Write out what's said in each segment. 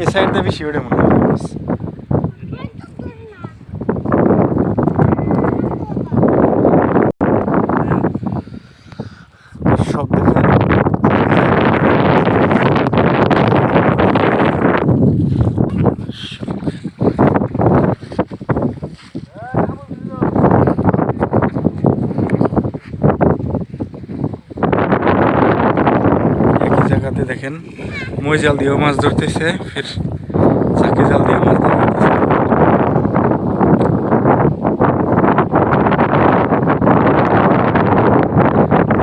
এই সাইডটা বেশি ওঠে মনে হয়। দেখেন। মই জাল দিয়েও মাছ ধরতেছে, ফির চাকি জাল দিয়ে মাছ ধরতেছে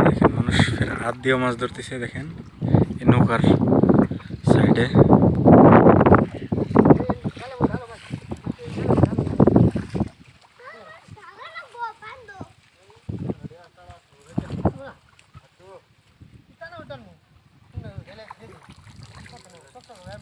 দেখেন মানুষ, ফের হাত দিয়েও মাছ ধরতেছে, দেখেন, এই নৌকার সাইডে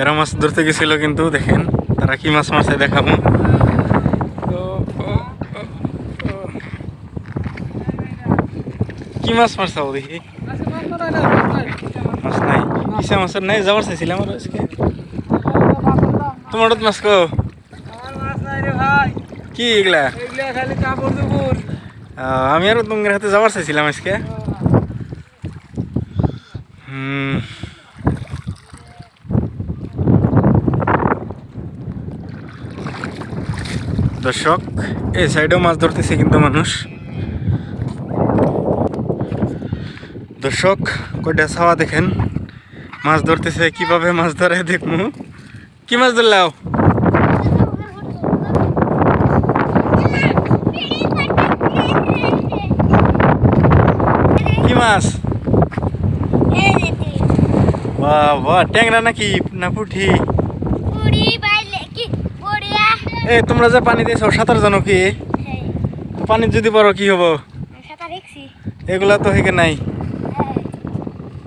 এরা মাছ ধরতে গেছিল কিন্তু, দেখেন, তারা কি মাছ মারছে দেখাবো। কি মাছ মারছাও দেখি? মাছ নাই। কিসে মাছের নাই? যাবার চাইছিলাম আর আজকে। তোমার মাছ কো? কি এগুলা? আমি আর তোমার হাতে যাবার চাইছিলাম আজকে। হুম। দর্শক এই সাইডেও মাছ ধরতেছে কিন্তু মানুষ। দর্শক কয়টা ছাওয়া দেখেন? মাছ ধরতেছে কীভাবে মাছ ধরে দেখমু কি মাছ ধরলাও কি মাছ? বাহ ট্যাংরা নাকি না পুঠি? এ তোমরা যে পানি দিয়েছ সাঁতার জানো কি? তো পানি যদি পড়ো কি হব? এগুলা তো হেকে নাই।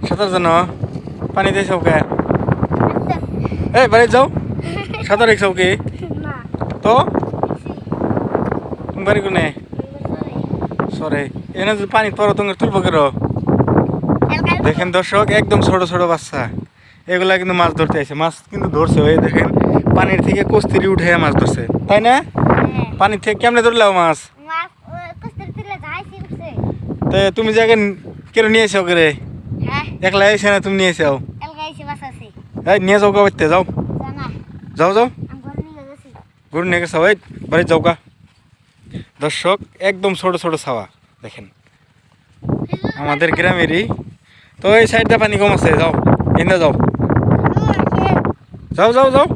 সাঁতার জানো? পানি দিয়েছ কে এই বাড়ি যাও। সাঁতার রেখছো কি তো? তুমি বাড়ি কোনে? সরে এনে যদি পানি পড়ো তোমার তুলবো কেন দেখেন দর্শক একদম ছোট ছোট বাচ্চা এগুলা কিন্তু মাছ ধরতে আছে মাছ কিন্তু ধরছে ওই দেখেন পানির থেকে কস্তিরি উঠে মাছ ধরছে। তাই না? পানির থেকে কেমনে ধরলাও মাছ? তো তুমি যে আগে কেন নিয়ে এসো করে একলা এসে না তুমি নিয়ে এসো এই নিয়ে যাও গা যাও। যাও যাও গরু নিয়ে গেছো। এই বাড়ি যাও গা। দর্শক একদম ছোট ছোট ছাওয়া দেখেন। আমাদের গ্রামেরই। তো এই সাইডটা পানি কম আছে যাও এনে যাও। যাও যাও যাও।